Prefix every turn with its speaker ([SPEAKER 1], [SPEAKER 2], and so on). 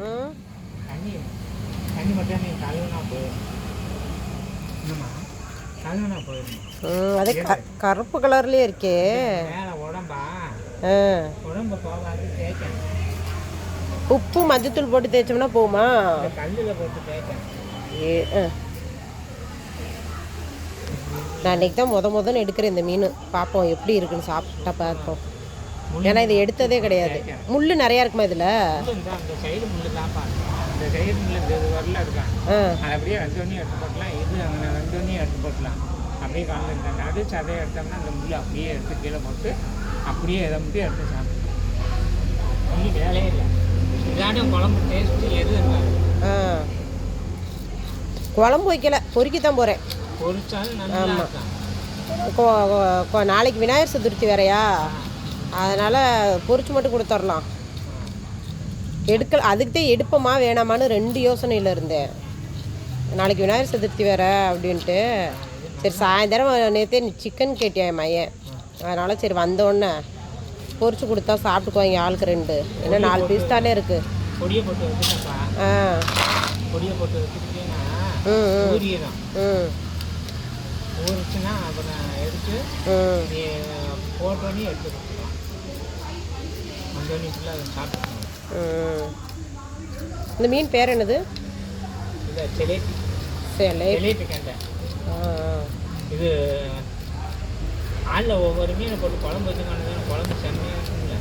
[SPEAKER 1] தண்ணி தண்ணி மட்டும் நீ கழுவுனா போயிடும் என்னம்மா? கழுவுனா போயிடும்
[SPEAKER 2] ம் அது க கருப்பு கலர்லேயே இருக்கே.
[SPEAKER 1] மேலே உடம்பா?
[SPEAKER 2] ஆ.
[SPEAKER 1] உடம்பு போகாது தேய்க்கணும்.
[SPEAKER 2] உப்பு மஞ்சத்தூள் போட்டு தேய்ச்சோம்னா போகுமா?
[SPEAKER 1] கல்லில் போட்டு தேய்க்கணும்.
[SPEAKER 2] நான் இன்னைக்கு தான் முத முதன்னு எடுக்கிறேன் இந்த மீன். பார்ப்போம் எப்படி இருக்குன்னு சாப்பிட்டா பார்ப்போம் ஏன்னா இது எடுத்ததே கிடையாது. முள் நிறையா இருக்குமா இதில்?
[SPEAKER 1] இந்த அந்த சைடு முள்ளு தான்ப்பா இந்த சைடு முள்ளு இந்த வரல இருக்கான் அது அப்படியே வந்தோடனே எடுத்து போட்டலாம். இது அங்கே வந்தோடனே எடுத்து போட்டலாம். அப்படியே கலந்துருந்தாங்க அது சதையை எடுத்தோம்னா அந்த முள்ளு அப்படியே எடுத்து கீழே போட்டு அப்படியே இதை மட்டும் எடுத்து சாப்பிட்டோம் ஒன்றும் வேலையே இல்லை. இதாட்டும் குழம்பு டேஸ்ட்டு எது இருக்காது
[SPEAKER 2] குழம்பு வைக்கல. பொறுக்கி தான் போகிறேன்
[SPEAKER 1] நல்லா இருக்கும்.
[SPEAKER 2] நாளைக்கு விநாயகர் சதுர்த்தி வேறயா? அதனால் பொரிச்சு மட்டும் கொடுத்துர்லாம் எடுக்கல அதுக்கு தான் எடுப்போமா வேணாமான்னு ரெண்டு யோசனையில் இருந்தேன். நாளைக்கு விநாயகர் சதுர்த்தி வேற அப்படின்ட்டு. சரி சாயந்தரம் நேற்றே சிக்கன் கேட்டேன் என் மையன்? அதனால் சரி வந்தோடனே பொரிச்சு கொடுத்தா சாப்பிட்டுக்குவாங்க ஆளுக்கு ரெண்டு. ஏன்னா நாலு பீஸ் தானே இருக்குது
[SPEAKER 1] பொடியை போட்டு பொடியை வச்சுக்கிட்டீங்கன்னா
[SPEAKER 2] ம் ம்.
[SPEAKER 1] ஊறிடும்.
[SPEAKER 2] ம்.
[SPEAKER 1] ஊறிச்சுன்னா அப்புறம் எடுத்து போட்டோன்னே எடுத்து கொடுத்துக்கலாம் வந்தோடனே ஃபுல்லாக அதை சாப்பிட்டுக்கணும்.
[SPEAKER 2] ம். இந்த மீன் பேர் என்னது?
[SPEAKER 1] இதை ஜிலேபி
[SPEAKER 2] சேலை
[SPEAKER 1] ஜிலேபி கேட்டேன்
[SPEAKER 2] ஆ ஆ.
[SPEAKER 1] இது ஆளில் ஒவ்வொரு மீனை போட்டு குழம்பு வச்சுக்கணும் குழம்பு செம்மையாக இருக்குங்களே